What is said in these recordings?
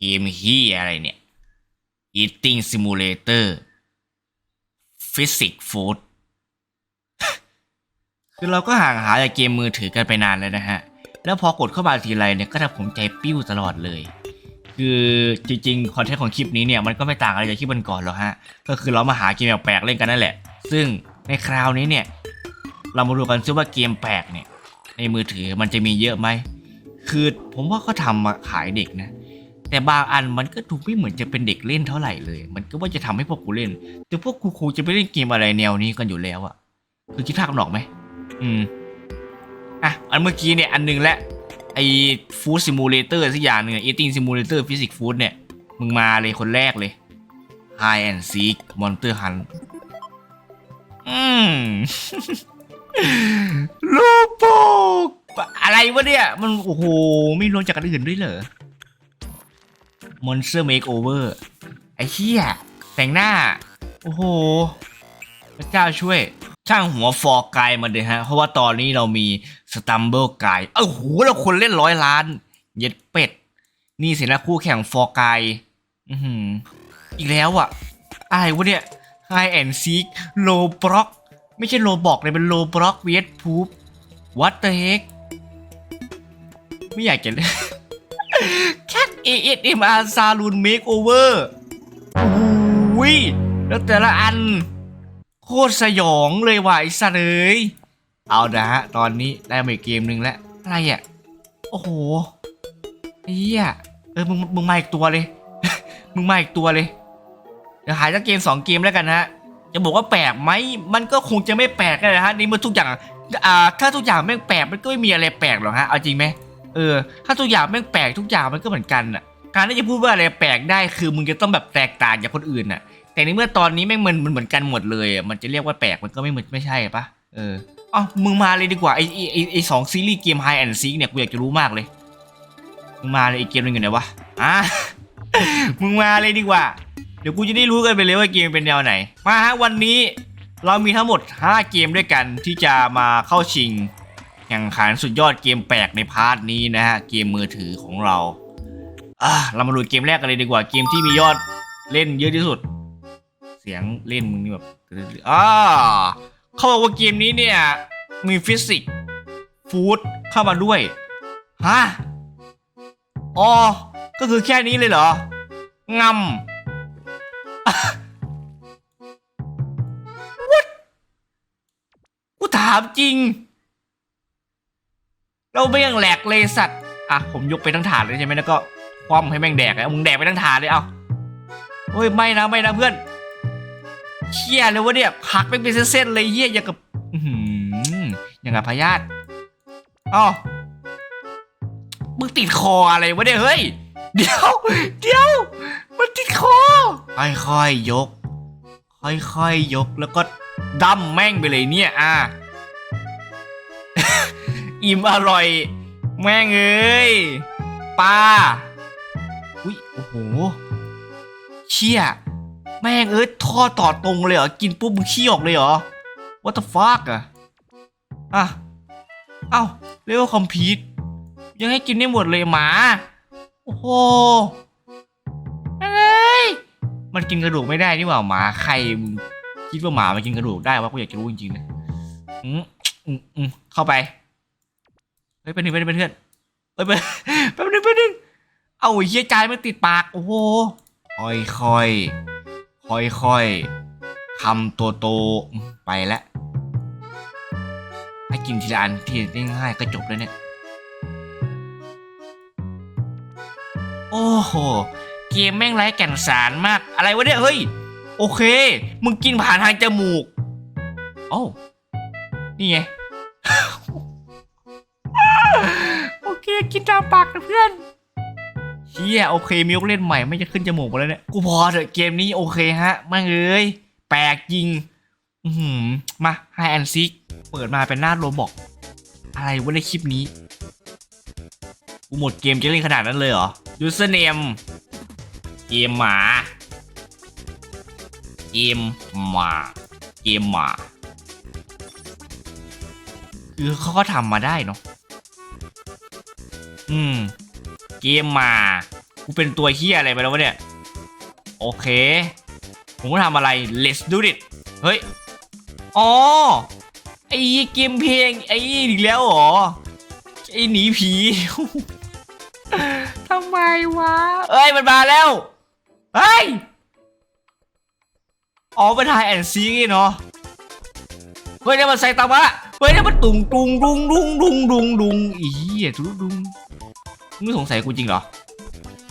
เกมฮียอะไรเนี่ย Eating Simulator Physics Food คือเราก็ห่างหายจากเกมมือถือกันไปนานแล้วนะฮะ แล้วพอกดเข้ามาทีไรเนี่ยก็ทำผมใจปิ้วตลอดเลย คือจริงๆ คอนเทนต์ของคลิปนี้เนี่ยมันก็ไม่ต่างอะไรจากคลิปมันก่อนหรอกฮะ ก็คือเรามาหาเกมแปลกๆเล่นกันนั่นแหละ ซึ่งในคราวนี้เนี่ย เรามาดูกันซิว่าเกมแปลกเนี่ย ในมือถือมันจะมีเยอะไหม คือผมว่าเขาทำมาขายเด็กนะ แต่บางอันมันก็ดูไม่เหมือนจะเป็นเด็กเล่นเท่าไหร่เลย มันก็ว่าจะทำให้พวกกูเล่น แต่พวกกูคงจะไปเล่นเกมอะไรแนวนี้กันอยู่แล้วอะคือคิดภาพกันออกไหม อืม อะ อันเมื่อกี้เนี่ย อันหนึงและไอ้ฟู้ดซิมูเลเตอร์สักอย่างหนึ่งอีติ้งซิมูเลเตอร์ฟิสิกส์ฟู้ดเนี่ย มึงมาเลยคนแรกเลย High and Seek Monster Hunt อืมลูกโปกอะไรวะเนี่ย มัน โอ้โห ไม่รวมจากกันอื่นด้วยเหรอ Monster Makeover ไอ้เหี้ยแต่งหน้า โอ้โห พระเจ้าช่วย ช่างหัวฟอร์ไกายมาเลยฮะ เพราะว่าตอนนี้เรามีสตัมเบิลไกายโอ้โหเราคนเล่นร้อยล้าน เย็ดเป็ด นี่สินะคู่แข่งฟอร์ไกายอือหืออีกแล้วอะอะไรวะเนี่ย High and Seek Low Block ไม่ใช่โลบอกเลยเป็นโลบล็อกเวทพูฟ What the heck ไม่อยากจะเล่น Cat ASMR Saloon Makeover อุ้ยแล้วแต่ละอัน โคตรสยองเลยว่ะไอ้สัตว์เอ้ยเอานะฮะ ตอนนี้ได้มาอีกเกมหนึ่งแล้ว อะไรอะ โอ้โหไอ้เหี้ยเออมึงมึงมาอีกตัวเลย มึงมาอีกตัวเลย เดี๋ยวหายจากเกมสองเกมแล้วกันนะฮะ จะบอกว่าแปลกไหม มันก็คงจะไม่แปลกเลยนะฮะนี่เมื่อทุกอย่าง อ่า ถ้าทุกอย่างแม่แปลกมันก็ไม่มีอะไรแปลกหรอกฮะ เอาจริงไหม เออ ถ้าทุกอย่างแม่งแปลกทุกอย่างมันก็เหมือนกันอะ การที่จะพูดว่าอะไรแปลกได้คือมึงจะต้องแบบแตกต่างจากคนอื่นอะ แต่ในเมื่อตอนนี้แม่งมันมันเหมือนกันหมดเลยอะมันจะเรียกว่าแปลกมันก็ไม่เหมือนไม่ใช่ปะเอออ๋อมึงมาเลยดีกว่าไอไอไอ้ไอสองซีรีส์เกม High and Seek เนี่ยกูอยากจะรู้มากเลย มึงมาเลยไอเกมหนึงอยู่ไหนวะอะมึงมาเลยดีกว่า เดี๋ยวกูจะได้รู้กันไปเลยว่าเกมเป็นแนวไหน มาฮะวันนี้เรามีทั้งหมด 5 เกมด้วยกันที่จะมาเข้าชิง แข่งขันสุดยอดเกมแปลกในพาร์ทนี้นะฮะ เกมมือถือของเราอะเรามาดูเกมแรกกันเลยดีกว่าเกมที่มียอดเล่นเยอะที่สุด เสียงเล่นมึงนี่แบบอ่าเขาบอกว่าเกมนี้เนี่ย มีฟิสิกส์ฟู้ดเข้ามาด้วย ฮะ อ๋อ ก็คือแค่นี้เลยเหรองำ What กูถามจริง เราไม่ยังแหลกเลยสัตว์อะผมยกไปทั้งถาดเลยใช่ไหมแล้วก็คว่ำให้แม่งแดกเลยเอามึงแดกไปทั้งถาดเลยเอาเฮ้ยไม่นะไม่นะเพื่อนเชี่ยเลยวะเนี่ยผักไปเป็นเส้นๆเลยเหี้ยอย่างกับอือออย่างกับพยาธิอ๋อมึงติดคออะไรวะเนี่ยเฮ้ยเดี๋ยวเดี๋ยวมันติดคอค่อยๆยก ค่อยๆยกแล้วก็ดั้มแม่งไปเลยเนี่ยอะ อิ่มอร่อย แม่งเอ้ยปลาอุ้ยโอ้โหเชี่ยแม่งเอ้ยท่อต่อตรงเลยเหรอ กินปุ๊บมึงขี้ออกเลยเหรอ What the fuck อะอะ เอ้าเรียกว่าคอมพิวยังให้กินได้หมดเลยหมา โอ้โหเอ้ยมันกินกระดูกไม่ได้นี่หว่าหมาใครมึงคิดว่าหมามันกินกระดูกได้วะกูอยากจะรู้จริงๆนะอืมอืมอืมเข้าไป เฮ้ยเป็นหนึ่งเป็นเป็นเพื่อนเฮ้ยเป็นเป็นหนึ่งเป็นหนึ่งเอาเหี้ยจานมันติดปากโอ้โหค่อยค่อยค่อยค่อยคำโตโตไปแล้วให้กินทีละอันที่ง่ายๆก็จบแล้วเนี่ยโอ้โหเกมแม่งไร้แก่นสารมาก อะไรวะเนี่ยเฮ้ย โอเค มึงกินผ่านทางจมูกโอ้นี่ไง อกินตามปากนะเพื่อนเฮียโอเคมิวเล่นใหม่ไม่จะขึ้นจมูกมาแล้วเนี่ยกูพอเถอะเกมนี้โอเคฮะม่งเอ้ยแปลกจริงอือหือมาไฮแอนซิกเปิดมาเป็นหน้าโรบอกอะไรวะในคลิปนี้กูหมดเกมจะเล่นขนาดนั้นเลยเหรอยูเซอร์เนมเกมหมาเกมหมาเกมหมาคือเขาก็ทำมาได้เนาะ อืม เกมมากูเป็นตัวเฮียอะไรไปแล้ววะเนี่ย โอเค ผมก็ทำอะไร let's do it เฮ้ย อ๋อ ไอ้เกมเพลงไอ้อีกแล้วเหรอ ไอ้หนีผี ทำไมวะ เอ้ย มันมาแล้ว เฮ้ย อ๋อเป็นไฮแอนซีเนาะเฮ้ยเนี่ยมันใส่ตามะเฮ้ยเนี่ยมันตุงตุงดุงดุงดุงดุงดุงอีเหี้ยทุดุง มึงไม่สงสัยกูจริงเหรอ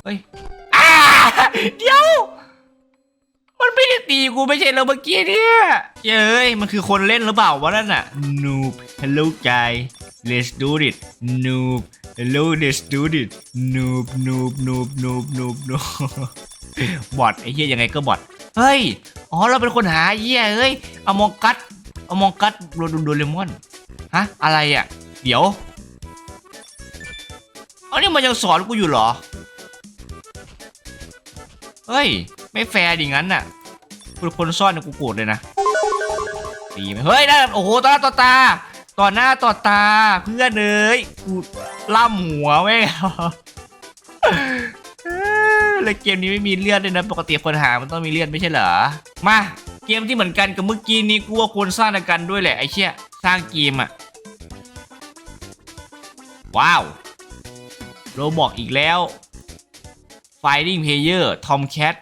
เฮ้ยอ้าเดี๋ยว มันไม่ได้ตีกูไม่ใช่เหราเมื่อกี้เนี่ยเย้ย มันคือคนเล่นหรือเปล่าวะนั่นน่ะ noob hello guy let's do it noob hello let's do it noob noob noob noob noob noob บอทไอ้เหี้ยยังไงก็บอทเฮ้ย อ๋อเราเป็นคนหาเหี้ยเฮ้ยอมองกัดอมองกัดโดโดเรมอน ฮะ อะไรอะ เดี๋ยว อันนี้มันยังสอนกูอยู่เหรอ เฮ้ย ไม่แฟร์ดิงั้นน่ะกูเป็นคนซ่อนเนี่ยกูโกรธเลยนะตีไหมเฮ้ยได้โอ้โหต่อหน้าต่อตา ต่อหน้าต่อตาเพื่อนเอ้ยกูล่ำหัวไม่เอาเอ้ยแล้วเกมนี้ไม่มีเลือดเลยนะ ปกติคนหามันต้องมีเลือดไม่ใช่เหรอ มาเกมที่เหมือนกันกับเมื่อกี้นี้กูว่าควรสร้างกันด้วยแหละไอ้เชี่ยสร้างเกมอะว้าว โรบอกอีกแล้ว Finding Player Tomcat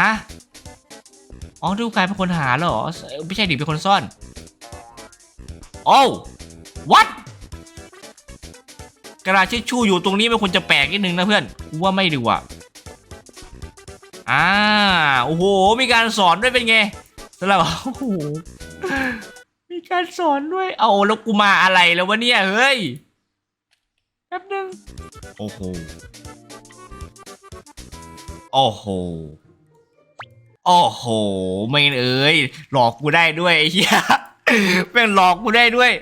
ฮะ อ๋อดูกลายเป็นคนหาเหรอ ไม่ใช่ดิเป็นคนซ่อน โอ้ what กระดาษทิชชู่อยู่ตรงนี้มันควรจะแปลกนิดนึงนะเพื่อนกูว่าไม่ดีว่ะอ่า โอ้โห มีการสอนด้วยเป็นไงสำหรับโอ้โหมีการสอนด้วย เอาแล้วกูมาอะไรแล้ววะเนี่ย เฮ้ย แป๊บนึง อ้โห โอ้โห โอ้โห ไม่เอ้ย หลอกกูได้ด้วยไอ้เหี้ยแม่งหลอกกูได้ด้วย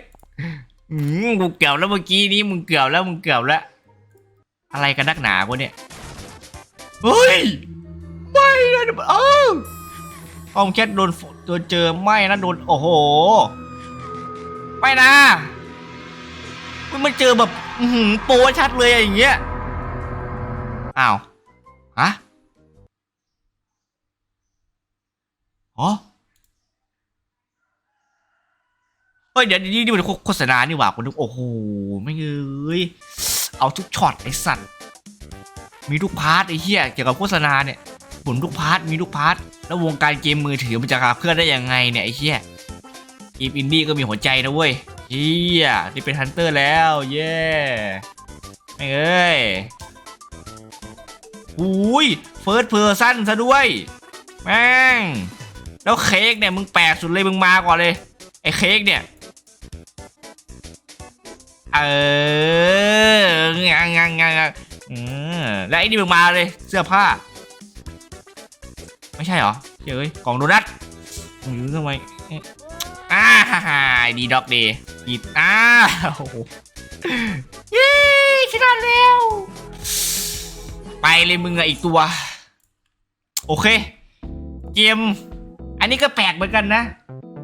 อืมกูเกี่ยวแล้วเมื่อกี้นี้มึงเกี่ยวแล้วมึงเกี่ยวแล้ว อะไรกันนักหนาวะเนี่ย เฮ้ย ไม่นะเออเอาแค่โดนโดนเจอไม่นะโดน โอ้โห ไม่นะมันเจอแบบ อือหือโปรชัดเลยอะอย่างเงี้ย อ้าว ฮะ อ๋อ เฮ้ย เดี๋ยวนี่นี่มันโฆษณานี่หว่าคนนึกโอ้โห ไม่เอ้ย เอาทุกช็อตไอ้สัตว์ มีทุกพาร์ทไอ้เหี้ยเกี่ยวกับโฆษณาเนี่ยหมุนทุกพาร์ทมีทุกพาร์ทแล้ววงการเกมมือถือมันจะขับเคลื่อนได้ยังไงเนี่ยไอ้เหี้ยเกมอินดี้ก็มีหัวใจนะเว้ย เหี้ยนี่เป็นฮันเตอร์แล้ว เย้ไม่เอ้ยอุ้ยเฟิร์สเพอร์ซันซะด้วย แม่ง แล้วเค้กเนี่ย มึงแปลกสุดเลย มึงมาก่อนเลย ไอ้เค้กเนี่ย เอองางงางงางอแล้วไอ้นี่มึงมาเลย เสื้อผ้า ไม่ใช่เหรอเฮ้ยกล่องโดนัทมึงทำไมอ่าฮ่าฮ่าดีด็อกดี ดีอ้าโอ้โหเย้ชนะแล้ว ไปเลยมึงอะอีกตัว โอเค เกม อันนี้ก็แปลกเหมือนกันนะ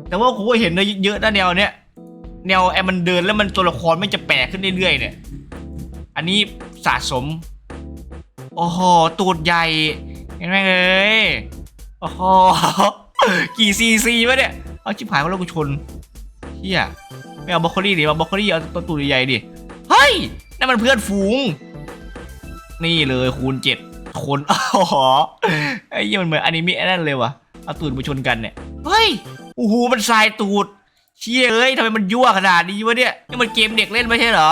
แต่ว่าผมก็เห็นเยอะๆนะแนวเนี้ยแนวไอ้มันเดินแล้วมันตัวละครไม่จะแปลกขึ้นเรื่อยๆเนี่ย อันนี้สะสม โอ้โห ตูดใหญ่ เห็นไหมเอ้ย โอ้โห กี่ซีซีวะเนี่ย เอาชิบหายว่าเรากูชนเฮีย ไม่เอาบรอกโคลี่ดิเอาบรอกโคลี่เอาตัวตูดใหญ่ๆดิ เฮ้ยนั่นมันเพื่อนฝูง นี่เลยคูณเจ็ดคนอ๋อไอ้เหี้ยมันเหมือนอนิเมะนั่นเลยวะเอาตูดมาชนกันเนี่ย เฮ้ย โอ้โห มันทรายตูด เชี่ยเอ้ยทำไมมันยั่วขนาดนี้วะเนี่ย นี่มันเกมเด็กเล่นไม่ใช่เหรอ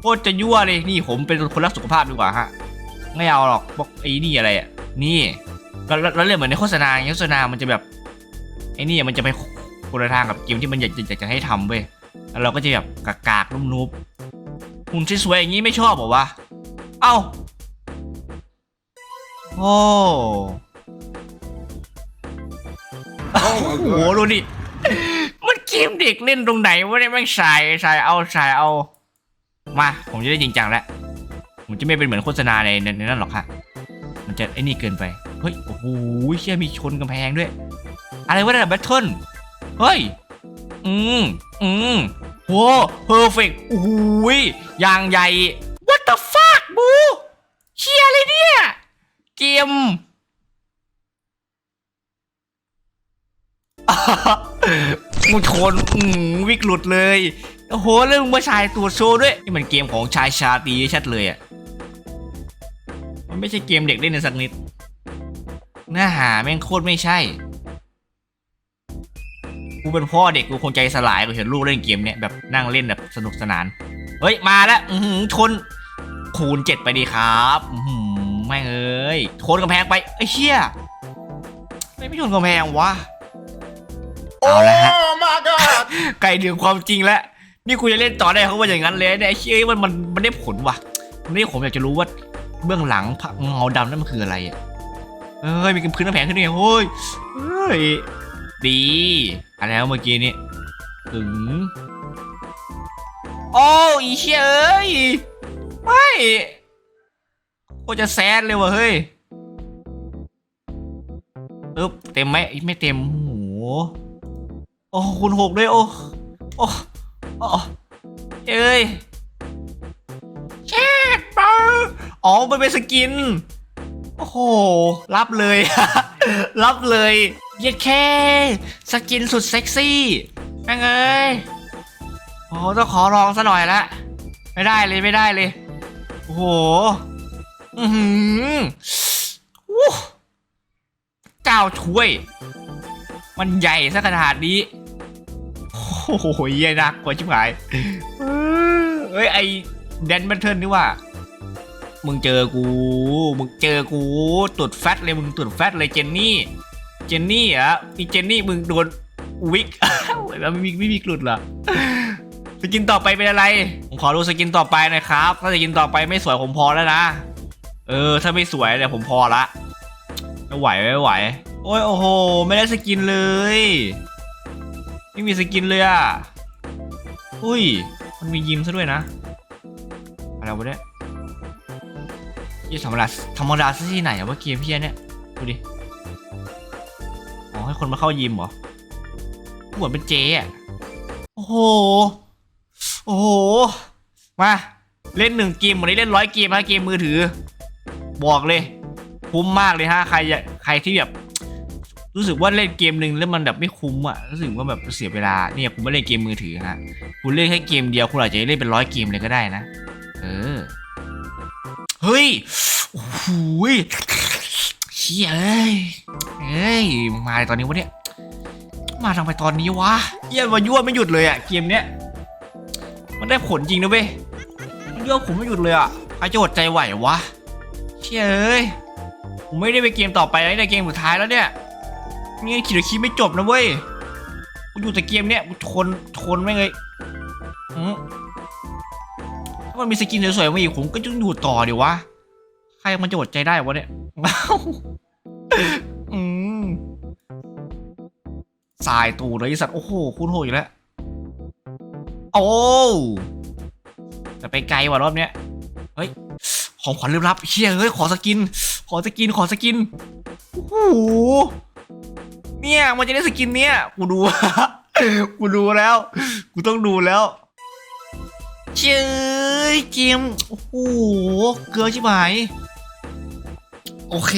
โคตรจะยั่วเลย นี่ผมเป็นคนรักสุขภาพดีกว่าฮะ ไม่เอาหรอกบอกไอ้นี่อะไรอะ นี่แล้วแล้วแล้วเรื่องเหมือนในโฆษณาโฆษณา มันจะแบบไอ้นี่มันจะไป คนละทางกับเกมที่มันอยากจะอยากจะให้ทำเว้ยแล้วเราก็จะแบบกากากๆนุ่มๆหุ่นสวยๆอย่างนี้ไม่ชอบหรอวะเอ้าโอ้โอ้โหดูดิมันเกมเด็กเล่นตรงไหนวะเนี่ยแม่งสายสายเอาสายเอามา ผมจะได้จริงจังแล้ว ผมจะไม่เป็นเหมือนโฆษณาในในนั้นหรอกฮะมันจะไอ้นี่เกินไป เฮ้ย โอ้โหเชี่ยมีชนกำแพงด้วย อะไรวะเนี่ยแบทเทิล เฮ้ย อืม อืมโหเพอร์เฟกต์โอ้ยยางใหญ่ what the fuck บูมมึงชนอืมวิกหลุดเลย โอ้โหเรื่องมาชายตัวโชว์ด้วย นี่มันเกมของชายชาตีชัดเลยอะ มันไม่ใช่เกมเด็กเล่นในสักนิดเนื้อหาแม่งโคตรไม่ใช่ กูเป็นพ่อเด็กกูคงใจสลายกูเห็นลูกเล่นเกมเนี้ยแบบนั่งเล่นแบบสนุกสนาน เฮ้ยมาแล้วอือหือชนคูณเจ็ดไปดีครับอือหือแม่งเอ้ยชนกำแพงไปไอ้เชี่ยไม่ไม่ชนกำแพงวะเอาละฮะ Oh my god ไกลถึงความจริงแล้วนี่กูจะเล่นต่อได้เขาว่าอย่างนั้นเลยเนี่ยไอ้เชี่ยมันมันมันได้ผลว่ะมันได้ผมอยากจะรู้ว่าเบื้องหลังพระเงาดำนั่นมันคืออะไรอะเอ้ยมีพื้นน้ำแข็งขึ้นด้วยเฮ้ยเฮ้ย ดีอะไรแล้วเมื่อกี้นี้ถึงโอ้อีเชยเอ้ยไม่โคจะแซดเลยว่ะเฮ้ยปึ๊บเต็มไหมไม่เต็มโอ้โหโอ้คุณหกด้วยโอ้โอ้โอ้เอ้ยแช่ปอ๋อมันเป็นสกิน โอ้โห รับเลย รับเลย เย็ดแค่สกินสุดเซ็กซี่แม่งเอ้ยโอ้ต้องขอลองซะหน่อยละไม่ได้เลยไม่ได้เลย โอ้โห อือหืออู้เจ้าช่วย มันใหญ่ซะขนาดนี้ โอ้โหเหี้ยนักกว่าชิบหายเอ้ย ไอแดนแบทเทิลนี่ว่า มึงเจอกู มึงเจอกูตุดแฟตเลยมึงตุดแฟตเลยเจนนี่ เจนนี่อะอีเจนนี่มึงโดนวิกแล้วไม่มีไม่มีกลุดเหรอสกินต่อไปเป็นอะไร ผมขอดูสกินต่อไปหนะครับ ถ้าสกินต่อไปไม่สวยผมพอแล้วนะ เออ ถ้าไม่สวยเนี่ยผมพอละไม่ไหวไม่ไหว โอ้ยโอ้โห ไม่ได้สกินเลย ไม่มีสกินเลยอะ อุ้ย มันมียิมซะด้วยนะ อะไรวะเนี่ยยี่ธรรมดาธรรมดาซะที่ไหนอะว่าเกมเพี้ยเนี่ย ดูดิ ให้คนมาเข้ายิมเหรอเหมือนเป็นเจอะโอ้โห โอ้โห มาเล่นหนึ่งเกมวันนี้เล่นร้อยเกมนะเกมมือถือ บอกเลยคุ้มมากเลยฮะใครใครที่แบบ รู้สึกว่าเล่นเกมหนึ่งแล้วมันแบบไม่คุ้มอะรู้สึกว่าแบบเสียเวลาเนี่ยคุณไม่เล่นเกมมือถือฮะคุณเล่นแค่เกมเดียวคุณอาจจะเล่นเป็นร้อยเกมเลยก็ได้นะ เออ เฮ้ยโอ้โห ชี่ยเอ้ยเอ้ยมึงมาตอนนี้วะเนี่ย มาทำไมตอนนี้วะเยี่ยมายั่วไม่หยุดเลยอะเกมเนี้ย มันได้ผลจริงนะเว้ยมันยั่วผมไม่หยุดเลยอะใครจะอดใจไหววะเชี่ยเอ้ย ผมไม่ได้ไปเกมต่อไปแล้วในเกมสุดท้ายแล้วเนี่ยนี่ยังขีดคลิปไม่จบนะเว้ยกูอยู่แต่เกมเนี้ยกูทนทนไม่เลยอืมถ้ามันมีสกินสวยๆมาอีกผมก็จะอยู่ต่อเดี๋ยววะ รมันจะอดใจได้วะเนี่ยอืมสายตูดเลยไอ้สัตว์โอ้โหคุณโหดอีกแล้ว โอ้จะไปไกลว่ะรอบเนี้ยเฮ้ย ของขวัญลึกลับเชี่ยเฮ้ยขอสกิน ขอสกินขอสกินโอ้โหเนี่ยมันจะได้สกินเนี่ยกูดูกูดูแล้ว กูต้องดูแล้วเจ้ยเกมโอ้โหเกลือชิบหาย โอเค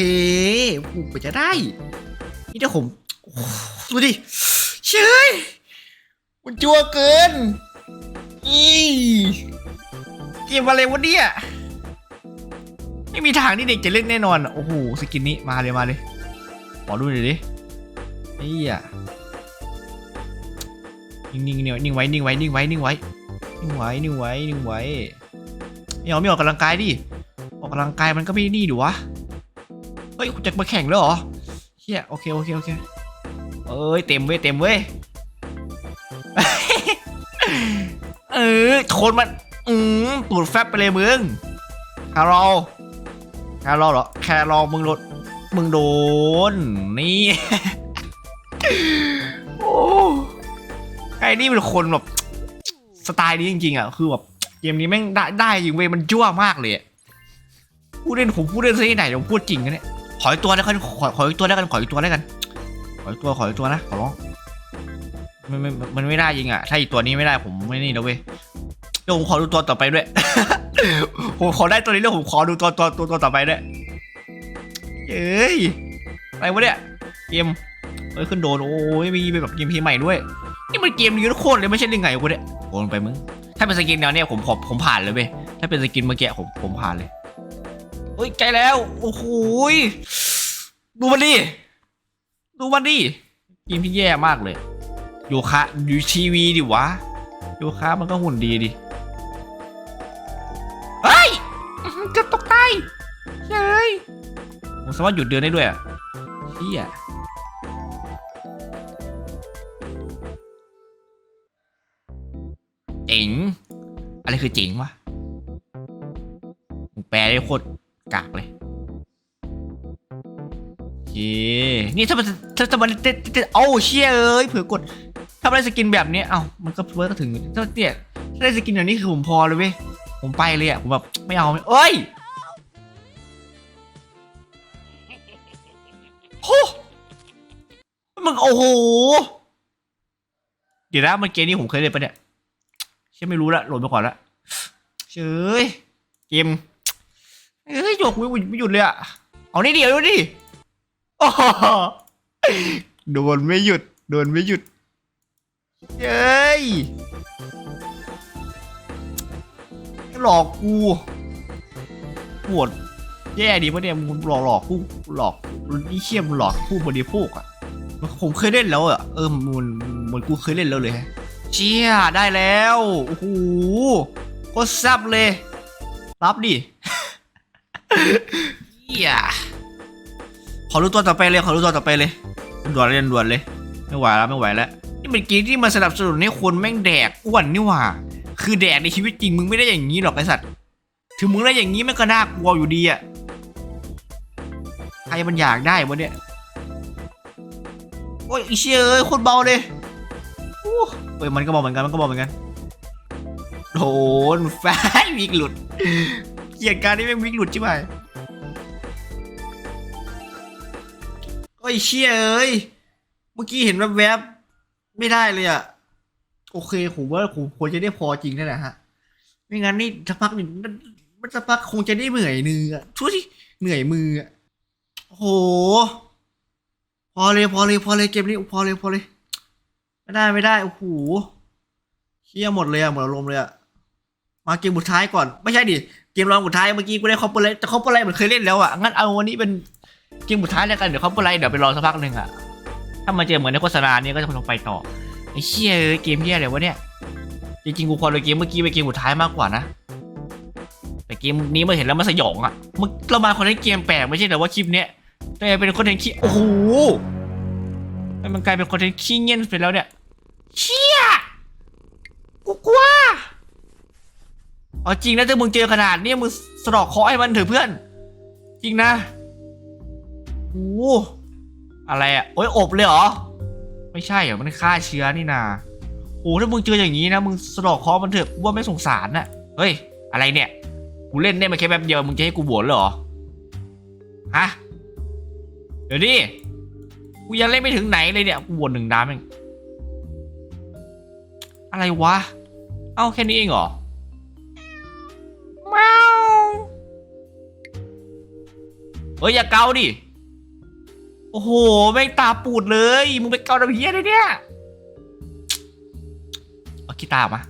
ผมไปจะได้ นี่ถ้าผมดูดิเชยมันจัวเกินอีเกมอะไรวะเนี่ยไม่มีทางที่เด็กจะเล่นแน่นอนโอ้โหสกินนี้มาเลยมาเลยขอดูหน่อยดิไอ้เหี้ยนิ่งๆเนี่ยนิ่งไว้นิ่งไว้นิ่งไว้นิ่งไว้นิ่งไว้นิ่งไว้นิ่งไว้ไม่เอาไม่ออกกำลังกายดิออกกำลังกายมันก็ไม่นี่ดิวะ เฮ้ยคุณจะมาแข่งแล้วเหรอเฮียโอเคโอเคโอเคเอ้ยเต็มเว้ยเต็มเว้ยเออชนมันอืมตูดแฟบไปเลยมึงคารอลคารอลเหรอแครอลมึงโดนมึงโดนนี่โอ้ไอ้นี่เป็นคนแบบสไตล์นี้จริงๆอะคือแบบเกมนี้แม่งได้ได้จริงเว้ยมันจ้วมากเลยพูดเล่นผมพูดเล่นซะที่ไหนผมพูดจริงกันเนี่ย ขออีกตัวแล้วกันขอขออีกตัวแล้วกันขออีกตัวแล้วกัน ขออีกตัวขออีกตัวนะขอร้องมันมันมันไม่ได้จริงอะถ้าอีกตัวนี้ไม่ได้ผมไม่นี่นะเว้ยเดี๋ยวผมขอดูตัวต่อไปด้วยผมขอได้ตัวนี้แล้วผมขอดูตัวตัวตัวตัวต่อไปด้วยเอ้ยอะไรวะเนี่ยเกมเอ้ยขึ้นโดนโอ้ยมีแบบเกมเพลย์ใหม่ด้วยนี่มันเกมดีทุกคนเลยไม่ใช่ยังไงวะเนี่ยโอนไปมึงถ้าเป็นสกินแนวเนี้ยผมผมผมผ่านเลยเว้ยถ้าเป็นสกินเมื่อกี้ผมผมผ่านเลย เฮ้ยใกล้แล้ว โอ้โหดูมันดิ ดูมันดิเกมที่แย่มากเลย โยคะดูทีวีดิวะ โยคะมันก็หุ่นดีดิ เฮ้ยเกือบตกใต้เฮ้ยผมสามารถหยุดเดินได้ด้วยอะเฮียเจ๋งอะไรคือเจ๋งวะแปลได้โคตร กากเลยเย้นี่ถ้ามันถ้าถ้ามันเต้นเต้นเอ้าเชี่ยเอ้ยเผื่อกด ถ้าได้สกินแบบนี้เอ้ามันก็เพิ่ก็ถึงถ้าเนี่ยถ้าได้สกินแบบนี้คือผมพอเลยเว้ยผมไปเลยอะผมแบบไม่เอาเอ้ยโหมึงโอ้โหเดี๋ยวนะมันเกมนี้ผมเคยเล่นปะเนี่ยเชื่อไม่รู้ละโหลดไปก่อนละเฉยเกม เอ้ยหยกไม่ไม่หยุดเลยอะ เอานี่เดียวดูดิโอ้โดนไม่หยุด โดนไม่หยุด เย้ยหลอกกูปวดแย่ดีปะเนี่ยมึงหลอกหลอกผู้หลอกนี่เชี่ยมหลอกผู้บริโภคอะผมเคยเล่นแล้วอะเออมันมันกูเคยเล่นแล้วเลยฮะเชี่ยได้แล้วโอ้โหโคตรแซบเลย รับดิ เฮียขอรู้ตัวต่อไปเลยขอรู้ตัวต่อไปเลยด่วนเลยด่วนเลย ไม่ไหวแล้วไม่ไหวแล้วนี่เป็นเกมที่มันสนับสนุนให้คนแม่งแดกอ้วนนี่หว่า คือแดกในชีวิตจริงมึงไม่ได้อย่างนี้หรอกไอสัตว์ถึงมึงได้อย่างนี้มันก็น่ากลัวอยู่ดีอะใครมันอยากได้วะเนี่ยโอ้ยไอเชี่ยเอ้ยโคตรเบาเลยอู้เอ้ยมันก็เบาเหมือนกันมันก็เบาเหมือนกันโดนแฟนวิกหลุด เกลียดการที่แม่งวิกหลุดใช่ไหมโอ้ยเชี่ยเอ้ย เมื่อกี้เห็นแวบๆ ไม่ได้เลยอะโอเคผมว่าผมควรจะได้พอจริงนั่นแหละฮะ ไม่งั้นนี่สักพักหนึ่งมันมันสักพักคงจะได้เหนื่อยมืออะช่วยที่เหนื่อยมืออะโอ้โห พอเลยพอเลยพอเลยเกมนี้พอเลยพอเลย ไม่ได้ไม่ได้โอ้โหเชี่ยหมดเลยอะหมดอารมณ์เลยอะมาเกมสุดท้ายก่อน ไม่ใช่ดิ กมรองสุดท้ายเมื่อกี้กูได้คอปเปอร์ไลท์แต่คอปเปอร์ไลท์มันเคยเล่นแล้วอะงั้นเอาวันนี้เป็นเกมสุดท้ายแล้วกันเดี๋ยวคอปเปอร์ไลท์เดี๋ยวไปรอสักพักหนึ่งอะถ้ามาเจอเหมือนในโฆษณาเนี่ยก็จะลงไปต่อไอ้เชี่ยเอ้ยเกมเหี้ยอะไรวะเนี่ยจริงๆกูพอเลยเกมเมื่อกี้เป็นเกมสุดท้ายมากกว่านะแต่เกมนี้มาเห็นแล้วมันสยองอะมึงเรามาคนเล่นเกมแปลกไม่ใช่แต่ว่าคลิปเนี้ยแต่เป็นคอนเทนต์ขี้โอ้โหมันกลายเป็นคอนเทนต์ขี้เงี้ยนไปแล้วเนี่ยเชี่ยกูกลัว เอาจริงนะถ้ามึงเจอขนาดนี้มึงสะดอกเคอให้มันเถอะเพื่อน จริงนะโอ้อะไรอะโอ้ยอบเลยเหรอ ไม่ใช่เหรอมันฆ่าเชื้อนี่นาโอ้ถ้ามึงเจออย่างนี้นะมึงสะดอกคอมันเถอะกูว่าไม่สงสารน่ะเฮ้ย อะไรเนี่ยกูเล่นได้มาแค่แป๊บเดียวมึงจะให้กูบวชเหรอฮะเดี๋ยวดิกูยังเล่นไม่ถึงไหนเลยเนี่ยกูบวชหนึ่งดาวเองอะไรวะ เอ้าแค่นี้เองเหรอ เฮ้ยอย่าเกาดิ โอ้โหแม่งตาปูดเลย มึงไปเกาดำเฮียเลยเนี่ย เอากีตาร์มา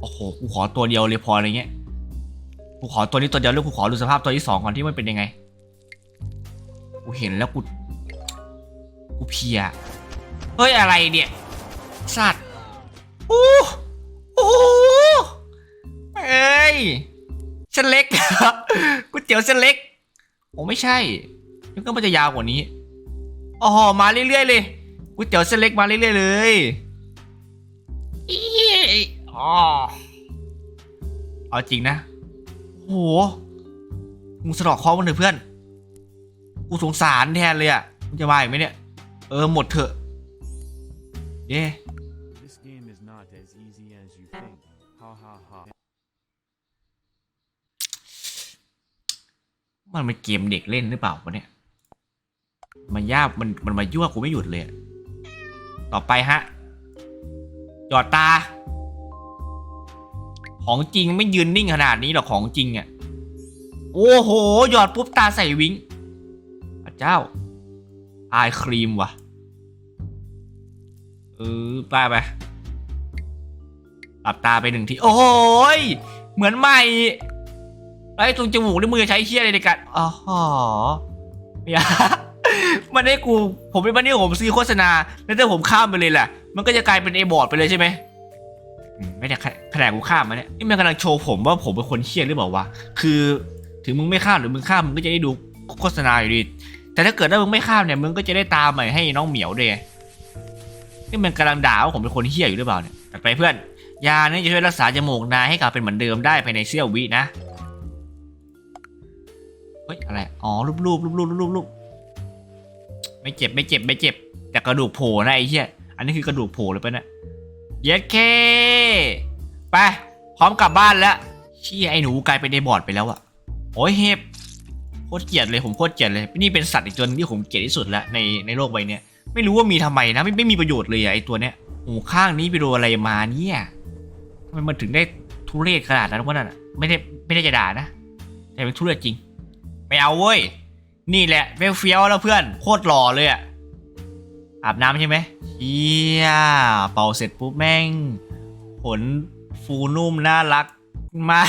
โอ้โห กูขอตัวเดียวเลยพออะไรเงี้ย กูขอตัวนี้ตัวเดียวแล้วกูขอดูสภาพตัวที่สองก่อนที่มันเป็นยังไง กูเห็นแล้วกู กูเพีย เฮ้ยอะไรเนี่ย สัตว์โอ้โอ้โหเอ้ยเส้นเล็ก ก๋วยเตี๋ยวเส้นเล็ก โอ้ไม่ใช่นึกว่ามันจะยาวกว่านี้อ๋อมาเรื่อยๆเลยก๋วยเตี๋ยวเส้นเล็กมาเรื่อยๆเลยอีอ๋อเอาจริงนะโอ้โหมึงสะดอกคอมันเถอะเพื่อน กูสงสารแทนเลยอะมึงจะมาอีกไหมเนี่ย เออหมดเถอะ เย้ มันเป็นเกมเด็กเล่นหรือเปล่าวะเนี่ย มันยากมันมันมายั่วกูไม่หยุดเลย ต่อไปฮะจอดตา ของจริงไม่ยืนนิ่งขนาดนี้หรอกของจริงอะ่ะ โอ้โห หยอดปุ๊บตาใส่วิงเจ้าไอครีมว่ะ เออไปไปหลับตาไปหนึ่งที โอ้โหยเหมือนใหม่ ไอ้ยตรงจมูกนี่มือใช้เชี่ยอะไรในการอ๋ออย่ามันให้กูผมเป็นมันนี่ผมซื้อโฆษณา แล้วถ้าผมข้ามไปเลยแหละมันก็จะกลายเป็นเอบอร์ดไปเลยใช่ไหมไม่ได้ขนาดกูข้ามมาเนี่ยนี่มันกำลังโชว์ผมว่าผมเป็นคนเชี่ยหรือเปล่าวะคือ ถึงมึงไม่ข้ามหรือมึงข้ามมึงก็จะได้ดูโฆษณาอยู่ดี แต่ถ้าเกิดว่ามึงไม่ข้ามเนี่ยมึงก็จะได้ตามใหม่ให้น้องเหมียวด้วยนี่มันกำลังด่าว่าผมเป็นคนเฮี้ยอยู่หรือเปล่าเนี่ยไปเพื่อนยานี่จะช่วยรักษาจมูกนายให้กลับเป็นเหมือนเดิมได้ภายในเสี้ยววินะ ฮ้ยอะไรอ๋อรูปรูปรูปรูปรูปรูปไม่เจ็บไม่เจ็บไม่เจ็บ แต่กระดูกโผล่นะไอ้เหี้ยอันนี้คือกระดูกโผล่เลยปะเนี่ยเย็ดเคไปพร้อมกลับบ้านแล้วเชี่ยไอ้หนูกลายเป็นไอ้บอดไปแล้วอะโอ้ยเห็บโคตรเกลียดเลยผมโคตรเกลียดเลยนี่เป็นสัตว์อีกตัวนึงที่ผมเกลียดที่สุดแล้วในในโลกใบเนี้ยไม่รู้ว่ามีทำไมนะไม่ไม่มีประโยชน์เลยอะไอตัวเนี้ยหูข้างนี้ไปโดนอะไรมาเนี่ยทำไมมันถึงได้ทุเรศขนาดนั้นวะนั่นอะไม่ได้ไม่ได้จะด่านะ แต่เป็นทุเรศจริง ไม่เอาเว้ย นี่แหละเฟี้ยวเฟี้ยวแล้วเพื่อน โคตรหล่อเลยอะอาบน้ำใช่ไหมเฮียเป่าเสร็จปุ๊บแม่ง ขนฟูนุ่มน่ารักมา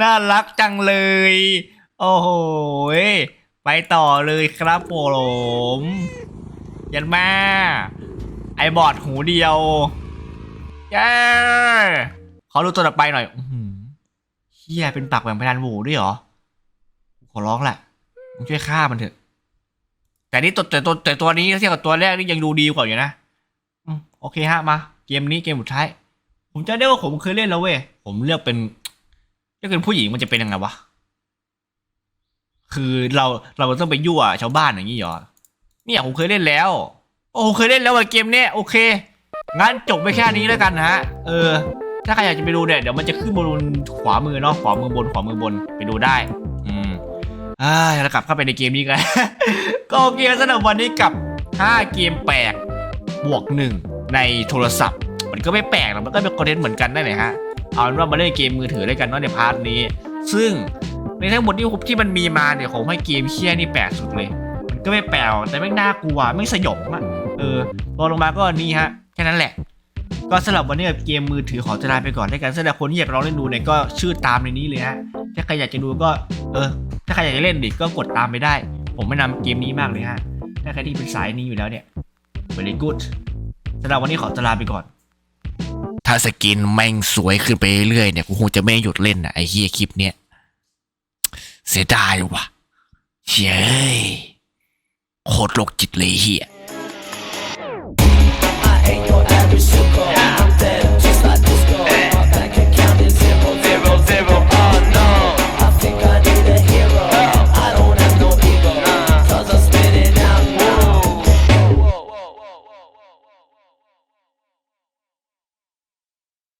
น่ารักจังเลย โอ้โหยไปต่อเลยครับผมยันมาไอบอดหูเดียวเย้ขอดูตัวต่อไปหน่อยเฮียเป็นปากแหว่งพนันหมูด้วยเหรอ อร้องแหละมึงช่วยฆ่ามันเถอะ แต่นี่ตัวแต่ตัวแต่ตัวนี้เทียบกับตัวแรกนี่ยังดูดีกว่าอยู่นะอืมโอเคฮะมา เกมนี้เกมสุดท้าย ผมจะได้ว่าผมเคยเล่นแล้วเว้ยผมเลือกเป็นเลือกเป็นผู้หญิงมันจะเป็นยังไงวะคือเราเราต้องไปยั่วชาวบ้านอย่างนี้เหรอเนี่ยผมเคยเล่นแล้ว โอ้เคยเล่นแล้วว่ะเกมเนี้ยโอเคงั้นจบไปแค่นี้แล้วกันนะฮะเออ ถ้าใครอยากจะไปดูเนี่ยเดี๋ยวมันจะขึ้นบนขวามือเนาะขวามือบนขวามือบนไปดูได้ อ่าแล้วกลับเข้าไปในเกมนี้กันก็โอเคสำหรับวันนี้กับ 5 เกมแปลกบวกหนึ่งในโทรศัพท์ มันก็ไม่แปลกหรอกมันก็เป็นคอนเทนต์เหมือนกันได้เลยฮะเอาเป็นว่ามาเล่นเกมมือถือด้วยกันเนาะในพาร์ทนี้ ซึ่งในทั้งหมดที่ที่มันมีมาเนี่ยผมให้เกมเคี้ยนี่แปลกสุดเลย มันก็ไม่แปลกแต่ไม่น่ากลัวไม่สยองอะเออพอลงมาก็นี่ฮะแค่นั้นแหละ ก็สำหรับวันนี้กับเกมมือถือขอจะลาไปก่อนด้วยกันสำหรับคนที่อยากลองเล่นดูเนี่ยก็ชื่อตามในนี้เลยฮะถ้าใครอยากจะดูก็เออ ถ้าใครอยากจะเล่นดิก็กดตามไปได้ ผมแนะนำเกมนี้มากเลยฮะ ถ้าใครที่เป็นสายนี้อยู่แล้วเนี่ย very good สำหรับวันนี้ขอตลาไปก่อน ถ้าสกินแม่งสวยขึ้นไปเรื่อยเนี่ยกูคงจะไม่หยุดเล่นนะไอ้เฮียคลิปเนี้ยเสียดายว่ะเฮ้ยโคตรโรคจิตเลยเฮีย